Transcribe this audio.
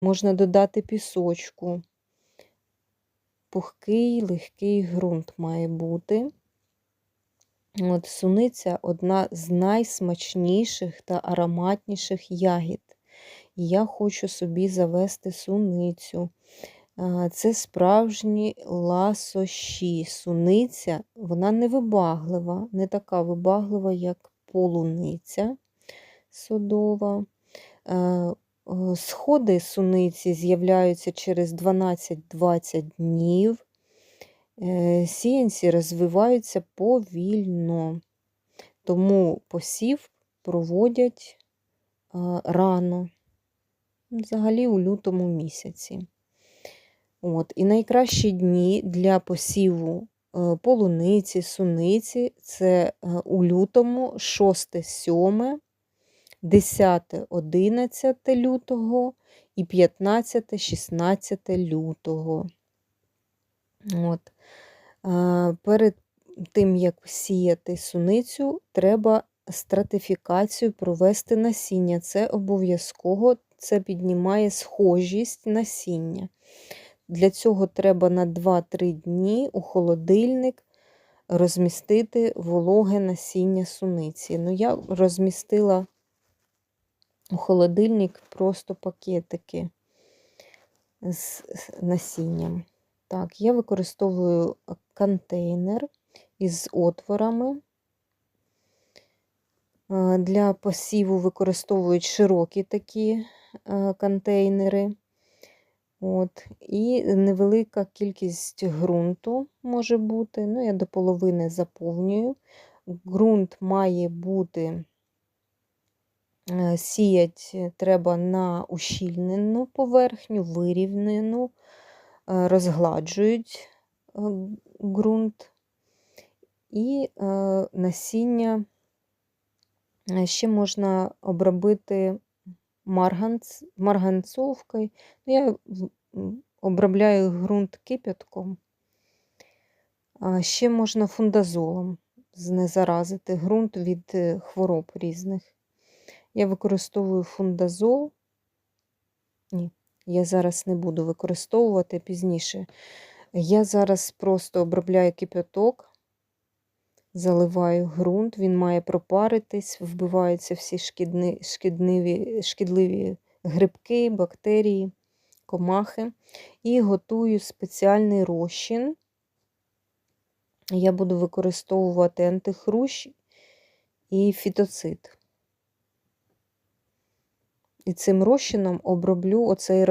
Можна додати пісочку. Пухкий, легкий ґрунт має бути. От Суниця одна з найсмачніших та ароматніших ягід. І я хочу собі завести суницю. Це справжні ласощі. Суниця, вона не вибаглива, не така вибаглива, як полуниця содова. Сходи суниці з'являються через 12-20 днів. Е, сіянці розвиваються повільно, тому посів проводять рано, взагалі у лютому місяці. От. І найкращі дні для посіву е, полуниці, суниці це е, у лютому 6-7, 10-11 лютого і 15-16 лютого. От. Перед тим, як сіяти суницю, треба стратифікацію провести насіння. Це обов'язково це піднімає схожість насіння. Для цього треба на 2-3 дні у холодильник розмістити вологе насіння суниці. Ну, я розмістила у холодильник просто пакетики з насінням. Так, я використовую контейнер із отворами. Для посіву використовують широкі такі контейнери. От, І невелика кількість ґрунту може бути. Ну, я до половини заповнюю. Ґрунт має бути е, сіять треба на ущільнену поверхню, вирівнену, е, розгладжують е, ґрунт і насіння ще можна обробити марганц, марганцовкою. Ну, я обробляю ґрунт кипятком. А ще можна фундазолом знезаразити ґрунт від е, хвороб різних. Я використовую фундазол. Ні, я зараз не буду використовувати пізніше. Я зараз просто обробляю кипяток, заливаю ґрунт, він має пропаритись, вбиваються всі шкідни, шкідливі, шкідливі грибки, бактерії, комахи. І готую спеціальний розчин. Я буду використовувати антихрущ і фітоцид. І цим розчином оброблю оцей